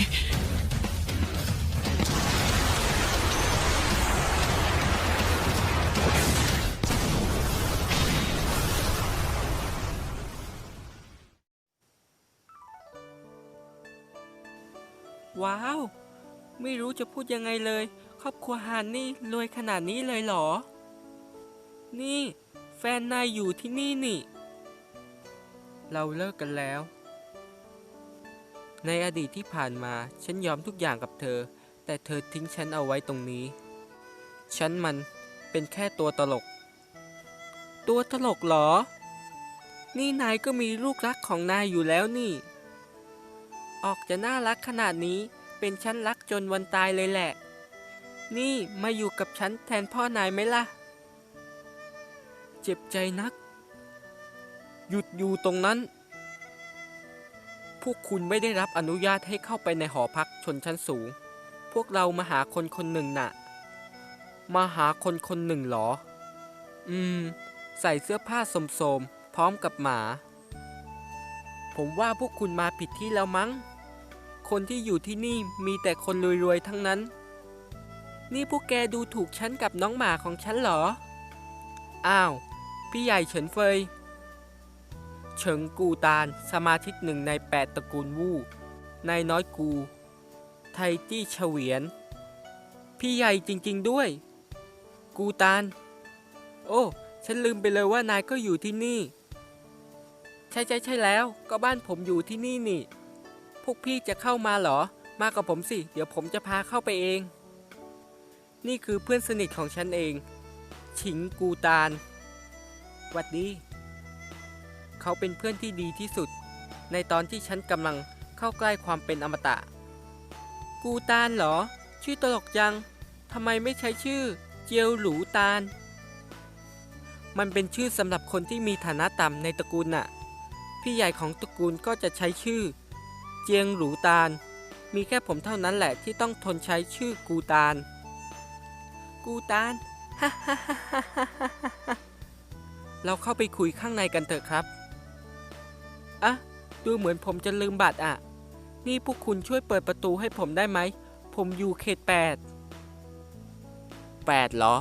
ว้าว ไม่รู้จะพูดยังไงเลย ครอบครัวฮานนี่รวยขนาดนี้เลยเหรอ นี่ แฟนนายอยู่ที่นี่นี่ เราเลิกกันแล้ว ในอดีตที่ผ่านมาฉันยอมทุกอย่างกับเธอ แต่เธอทิ้งฉันเอาไว้ตรงนี้ ฉันมันเป็นแค่ตัวตลก ตัวตลกเหรอ นี่นายก็มีลูกรักของนายอยู่แล้วนี่ ออกจะน่ารักขนาดนี้เป็นฉันรักจนวันตายเลยแหละ นี่มาอยู่กับฉันแทนพ่อนายไหมล่ะ เจ็บใจนัก หยุดอยู่ตรงนั้น พวกคุณไม่ได้รับอนุญาตให้เข้าไปในหอพักชนชั้นสูง พวกเรามาหาคนคนหนึ่งน่ะ มาหาคนคนหนึ่งเหรอ อืม ใส่เสื้อผ้าโสมๆ พร้อมกับหมา ผมว่าพวกคุณมาผิดที่แล้วมั้ง คนที่อยู่ที่นี่มีแต่คนรวยๆ ทั้งนั้น นี่พวกแกดูถูกฉันกับน้องหมาของฉันเหรอ อ้าว พี่ใหญ่เฉินเฟย เฉิงกูตานสมาชิกหนึ่งในแปดตระกูลวู่นายน้อยกู ไทจี้เฉวียน พี่ใหญ่จริงๆด้วย กูตาน โอ้ ฉันลืมไปเลยว่านายก็อยู่ที่นี่ ใช่ใช่ใช่แล้วก็บ้านผมอยู่ที่นี่นี่ พวกพี่จะเข้ามาเหรอ มากับผมสิ เดี๋ยวผมจะพาเข้าไปเอง นี่คือเพื่อนสนิทของฉันเอง ฉิงกูตานหวัดดี เขาเป็นเพื่อนที่ดีที่สุด ในตอนที่ฉันกำลังเข้าใกล้ความเป็นอมตะ กูตานเหรอ ชื่อตลกจังทำไมไม่ใช้ชื่อเจียวหลูตาน มันเป็นชื่อสำหรับคนที่มีฐานะต่ำในตระกูลน่ะ พี่ใหญ่ของตระกูลก็จะใช้ชื่อ เจียงหลูตาน มีแค่ผมเท่านั้นแหละที่ต้องทนใช้ชื่อกูตาน กูตาน เราเข้าไปคุยข้างในกันเถอะครับ อะดูเหมือนผมจะลืมบัตรอะนี่พวกคุณช่วยเปิดประตูให้ผมได้ไหม ผมอยู่เขตแปดแปดเหรอ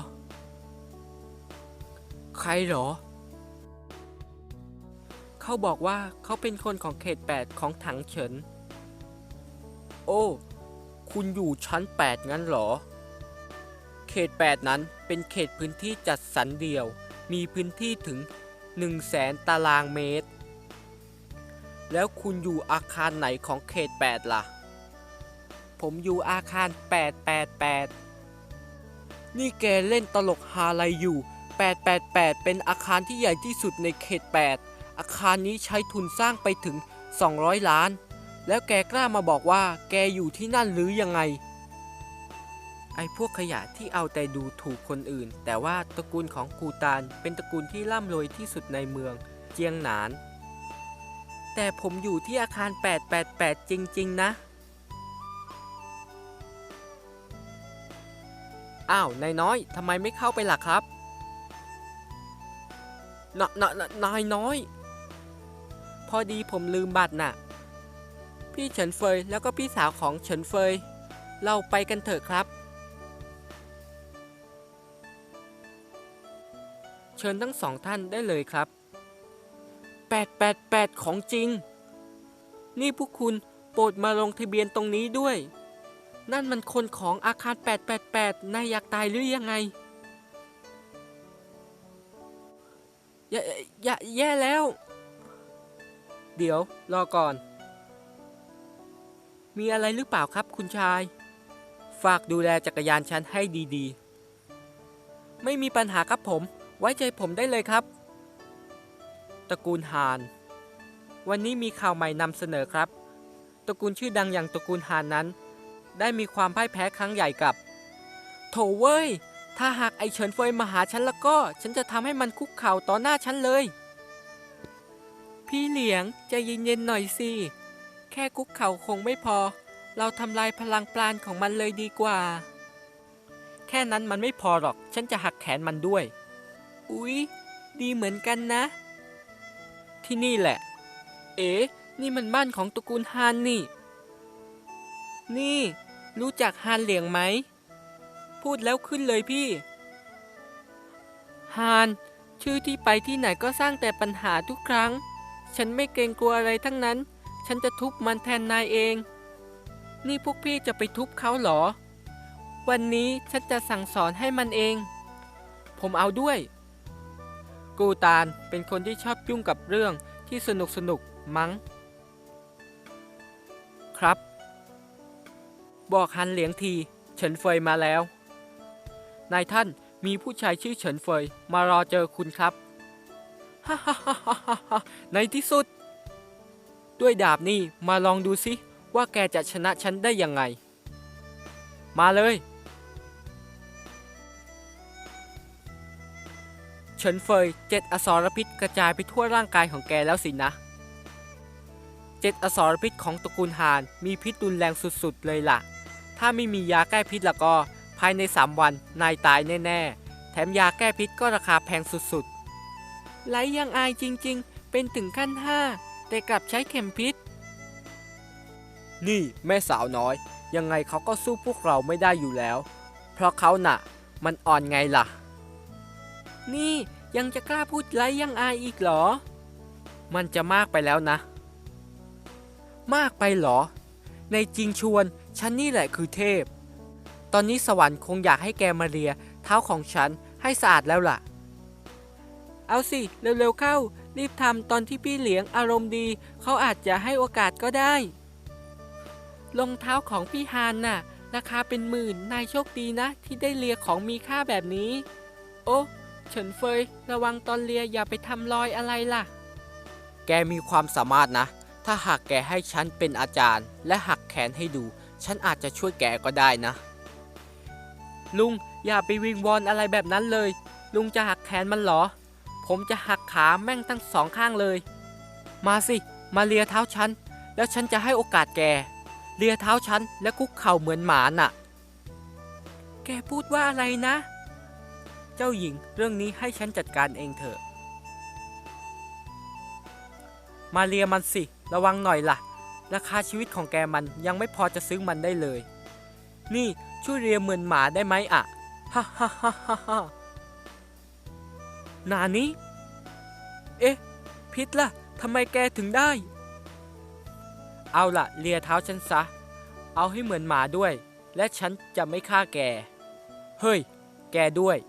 ใครเหรอ เขาบอกว่าเขาเป็นคนของเขต8ของถังเฉิน โอ้ คุณอยู่ชั้น8งั้นเหรอ เขต8นั้นเป็นเขตพื้นที่จัดสรรเดี่ยว มีพื้นที่ถึง 1 0 0 0 0แสนตารางเมตร แล้วคุณอยู่อาคารไหนของเขต 8 ล่ะ ผมอยู่อาคาร 888 นี่แกเล่นตลกฮาอะไรอยู่ 888 เป็นอาคารที่ใหญ่ที่สุดในเขต 8 อาคารนี้ใช้ทุนสร้างไปถึง 200 ล้าน แล้วแกกล้ามาบอกว่า แกอยู่ที่นั่นหรือยังไง ไอ้พวกขยะที่เอาแต่ดูถูกคนอื่น แต่ว่าตระกูลของกูตานเป็นตระกูลที่ร่ำรวยที่สุดในเมือง เจียงหนาน แต่ผมอยู่ที่อาคาร 888 จริง ๆ นะ อ้าว นายน้อย ทำไมไม่เข้าไปล่ะครับ นนนนายน้อย พอดีผมลืมบัตรน่ะ พี่เฉินเฟยแล้วก็พี่สาวของเฉินเฟย เราไปกันเถอะครับ เชิญทั้งสองท่านได้เลยครับ 888 ของจริง นี่พวกคุณโปรดมาลงทะเบียนตรงนี้ด้วย นั่นมันคนของอาคาร 888 นายอยากตายหรือยังไงอย่าอย่าแย่แล้ว เดี๋ยวรอก่อน มีอะไรหรือเปล่าครับคุณชาย ฝากดูแลจักรยานฉันให้ดีๆ ไม่มีปัญหาครับผม ไว้ใจผมได้เลยครับ ตระกูลฮาน วันนี้มีข่าวใหม่นำเสนอครับ ตระกูลชื่อดังอย่างตระกูลฮานนั้น ได้มีความพ่ายแพ้ครั้งใหญ่กับ โถเว้ย ถ้าหากไอเฉินเฟยมาหาฉันแล้วก็ ฉันจะทำให้มันคุกเข่าต่อหน้าฉันเลย พี่เหลียงใจเย็นๆหน่อยสิ แค่คุกเข่าคงไม่พอ เราทำลายพลังปราณของมันเลยดีกว่า แค่นั้นมันไม่พอหรอก ฉันจะหักแขนมันด้วย อุ๊ย ดีเหมือนกันนะ ที่นี่แหละ เอ๋นี่มันบ้านของตระกูลฮานนี่ นี่ รู้จักฮานเหลียงไหม พูดแล้วขึ้นเลยพี่ ฮาน ชื่อที่ไปที่ไหนก็สร้างแต่ปัญหาทุกครั้ง ฉันไม่เกรงกลัวอะไรทั้งนั้น ฉันจะทุบมันแทนนายเอง นี่พวกพี่จะไปทุบเขาเหรอ วันนี้ฉันจะสั่งสอนให้มันเอง ผมเอาด้วย กูตานเป็นคนที่ชอบยุ่งกับเรื่องที่สนุกสนุกมั้ง ครับ บอกฮันเหลียงที เฉินเฟยมาแล้ว นายท่านมีผู้ชายชื่อเฉินเฟยมารอเจอคุณครับ ฮ่าฮ่าฮ่าฮ่าฮ่าในที่สุด ด้วยดาบนี่มาลองดูสิว่าแกจะชนะฉันได้ยังไง มาเลย เฉินเฟยเจ็ดอสรพิษกระจายไปทั่วร่างกายของแกแล้วสินะเจ็ดอสรพิษของตระกูลฮานมีพิษรุนแรงสุดๆเลยล่ะ ถ้าไม่มียาแก้พิษล้วก็ ภายใน 3 วันนายตายแน่ๆ แถมยาแก้พิษก็ราคาแพงสุดๆไหลยังอายจริงๆ เป็นถึงขั้นห้าแต่กลับใช้เข็มพิษ นี่แม่สาวน้อย ยังไงเขาก็สู้พวกเราไม่ได้อยู่แล้ว เพราะเขาหน่ะ มันอ่อนไงล่ะ นี่ยังจะกล้าพูดไรยังอายอีกเหรอ มันจะมากไปแล้วนะ มากไปเหรอ ในจริงชวน ฉันนี่แหละคือเทพ ตอนนี้สวรรค์คงอยากให้แกมาเลีย เท้าของฉันให้สะอาดแล้วล่ะ เอาสิ เร็วๆเข้า รีบทำตอนที่พี่เหลียงอารมณ์ดี เขาอาจจะให้โอกาสก็ได้รองเท้าของพี่ฮานน่ะ ราคาเป็นหมื่น นายโชคดีนะ ที่ได้เลียของมีค่าแบบนี้ โอ้ เฉินเฟย ระวังตอนเลียอย่าไปทำรอยอะไรล่ะ แกมีความสามารถนะ ถ้าหากแกให้ฉันเป็นอาจารย์ และหักแขนให้ดู ฉันอาจจะช่วยแกก็ได้นะ ลุงอย่าไปวิงวอนอะไรแบบนั้นเลย ลุงจะหักแขนมันเหรอ ผมจะหักขาแม่งทั้งสองข้างเลย มาสิ มาเลียเท้าฉัน แล้วฉันจะให้โอกาสแก เลียเท้าฉันและคุกเข่าเหมือนหมาน่ะ แกพูดว่าอะไรนะ เจ้าหญิงเรื่องนี้ให้ฉันจัดการเองเถอะ มาเลียมันสิ ระวังหน่อยล่ะ ราคาชีวิตของแกมันยังไม่พอจะซื้อมันได้เลย นี่ช่วยเลียเหมือนหมาได้ไหมอะฮ่าฮ่าฮ่าฮ่าฮ่านานี้ เอ๊ะ พิษล่ะทำไมแกถึงได้ เอาล่ะเลียเท้าฉันซะ เอาให้เหมือนหมาด้วย และฉันจะไม่ฆ่าแก เฮ้ย แกด้วย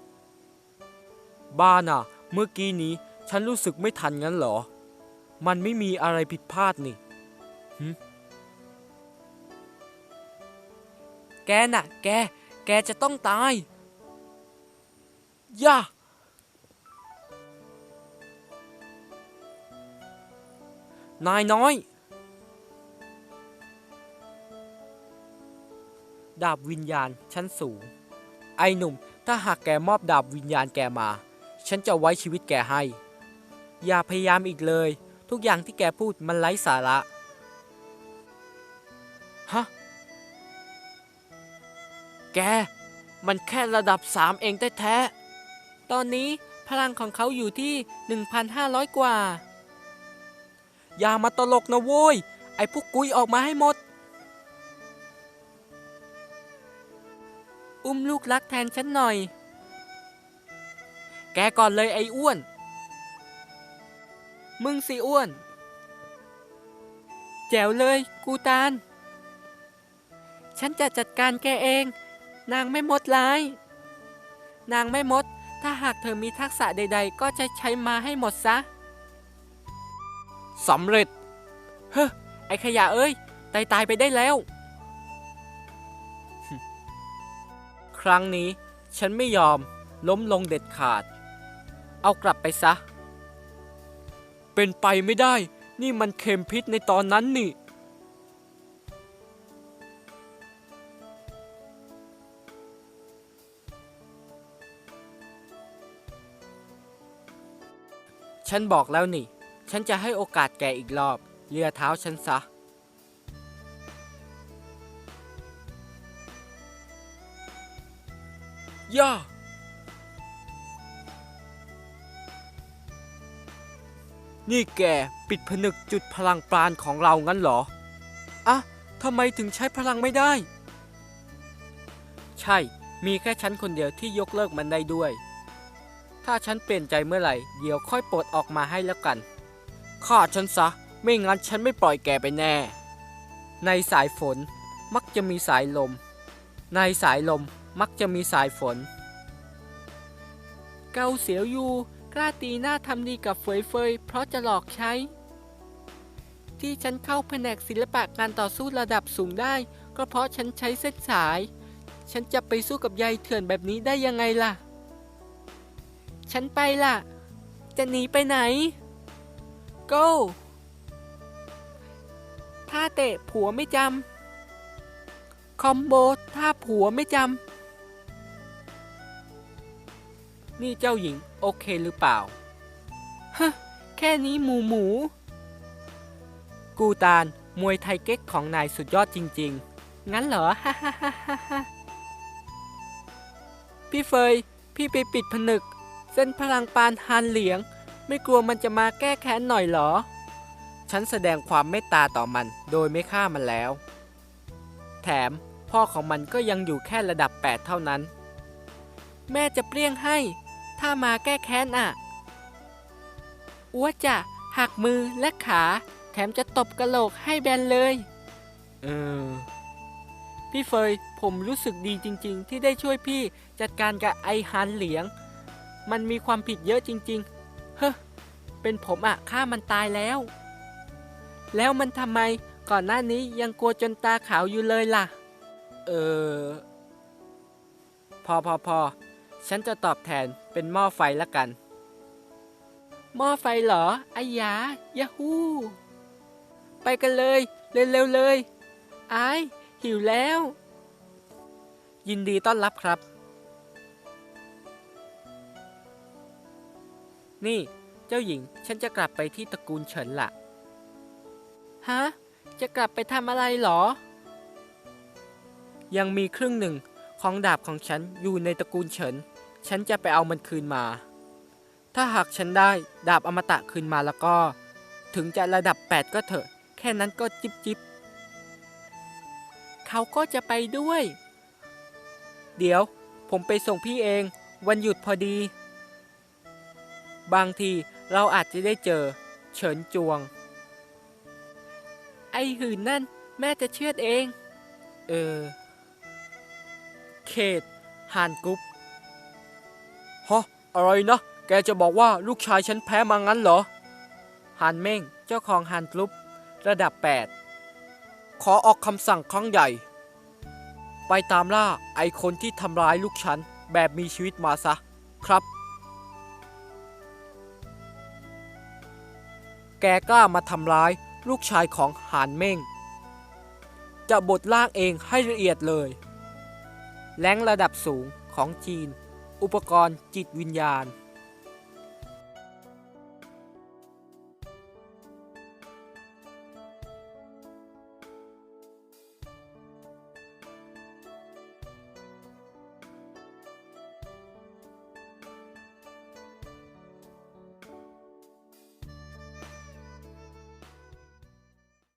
บ้าน่ะ เมื่อกี้นี้ฉันรู้สึกไม่ทันงั้นเหรอ มันไม่มีอะไรผิดพลาดนี่หึแกน่ะ แก แกจะต้องตาย ย่า นายน้อย ดาบวิญญาณชั้นสูง ไอ้หนุ่ม ถ้าหากแกมอบดาบวิญญาณแกมา ฉันจะไว้ชีวิตแกให้ อย่าพยายามอีกเลย ทุกอย่างที่แกพูดมันไร้สาระ ฮะ แก มันแค่ระดับสามเองแท้ๆ ตอนนี้พลังของเขาอยู่ที่ 1,500 กว่า อย่ามาตลกนะโว้ย ไอ้พวกกุยออกมาให้หมด อุ้มลูกรักแทนฉันหน่อย แกก่อนเลยไอ้อ้วน มึงสิอ้วน แจ๋วเลย กูตานฉันจะจัดการแกเอง นางไม่มดร้าย นางไม่มด ถ้าหากเธอมีทักษะใด ๆ ก็จะใช้มาให้หมดซะสำเร็จ เฮ้อไอ้ขยะเอ้ย ตายตายไปได้แล้ว ครั้งนี้ฉันไม่ยอมล้มลงเด็ดขาด เอากลับไปซะ เป็นไปไม่ได้ นี่มันเข็มพิษในตอนนั้นนี่ ฉันบอกแล้วนี่ ฉันจะให้โอกาสแกอีกรอบ เลียเท้าฉันซะย่า นี่แกปิดผนึกจุดพลังปราณของเรางั้นเหรอ อะทำไมถึงใช้พลังไม่ได้ ใช่ มีแค่ฉันคนเดียวที่ยกเลิกมันได้ด้วย ถ้าฉันเปลี่ยนใจเมื่อไหร่ เดี๋ยวค่อยปลดออกมาให้แล้วกันฆ่าฉันซะ ไม่งั้นฉันไม่ปล่อยแกไปแน่ ในสายฝนมักจะมีสายลม ในสายลมมักจะมีสายฝน เกาเสียวยู กล้าตีหน้าทำดีกับเฟยเฟยเพราะจะหลอกใช้ ที่ฉันเข้าแผนกศิลปะการต่อสู้ระดับสูงได้ ก็เพราะฉันใช้เส้นสาย ฉันจะไปสู้กับยายเถื่อนแบบนี้ได้ยังไงล่ะ ฉันไปล่ะ จะหนีไปไหน go ถ้าเตะผัวไม่จำ คอมโบถ้าผัวไม่จำ นี่เจ้าหญิงโอเคหรือเปล่า ฮะ แค่นี้หมูหมู กูตานมวยไทยเก๊กของนายสุดยอดจริง ๆ งั้นเหรอฮ่าฮ่าฮ่าฮ่าฮ่าพี่เฟย พี่ไปปิดผนึก เส้นพลังปานฮานเหลียง ไม่กลัวมันจะมาแก้แค้นหน่อยเหรอ ฉันแสดงความเมตตาต่อมันโดยไม่ฆ่ามันแล้ว แถมพ่อของมันก็ยังอยู่แค่ระดับ 8 เท่านั้น แม่จะเปรี้ยงให้ ถ้ามาแก้แค้นอะ อ้วจะหักมือและขา แถมจะตบกระโหลกให้แบนเลย เออ พี่เฟยผมรู้สึกดีจริง ๆ ที่ได้ช่วยพี่จัดการกับไอฮันเหลียง มันมีความผิดเยอะจริง ๆ เฮ้อเป็นผมอะฆ่ามันตายแล้ว แล้วมันทำไมก่อนหน้านี้ยังกลัวจนตาขาวอยู่เลยล่ะ เออ พอพอพอ ฉันจะตอบแทนเป็นหม้อไฟละกัน หม้อไฟเหรออ้ยายาฮูไปกันเลย เร็วๆเลยไอายหิวแล้ว ยินดีต้อนรับครับ นี่เจ้าหญิงฉันจะกลับไปที่ตระกูลเฉินละฮะ จะกลับไปทำอะไรหรอ ยังมีครึ่งหนึ่ง ของดาบของฉันอยู่ในตระกูลเฉิน ฉันจะไปเอามันคืนมา ถ้าหากฉันได้ดาบอมตะคืนมาแล้วก็ ถึงจะระดับ 8 ก็เถอะ แค่นั้นก็จิบจิบเขาก็จะไปด้วย เดี๋ยวผมไปส่งพี่เอง วันหยุดพอดี บางทีเราอาจจะได้เจอ เฉินจวง ไอหืนนั่นแม่จะเชือดเอง เออ เขตฮานกรุ๊ปฮะอะไรนะ แกจะบอกว่าลูกชายฉันแพ้มางั้นเหรอฮานเม่งเจ้าของฮานกรุ๊ประดับ 8 ขอออกคำสั่งครั้งใหญ่ ไปตามล่าไอคนที่ทำร้ายลูกฉัน แบบมีชีวิตมาซะ ครับ แกกล้ามาทำร้ายลูกชายของหานเม่ง จะบทล่างเองให้ละเอียดเลย แหล่งระดับสูงของจีน อุปกรณ์จิตวิญญาณ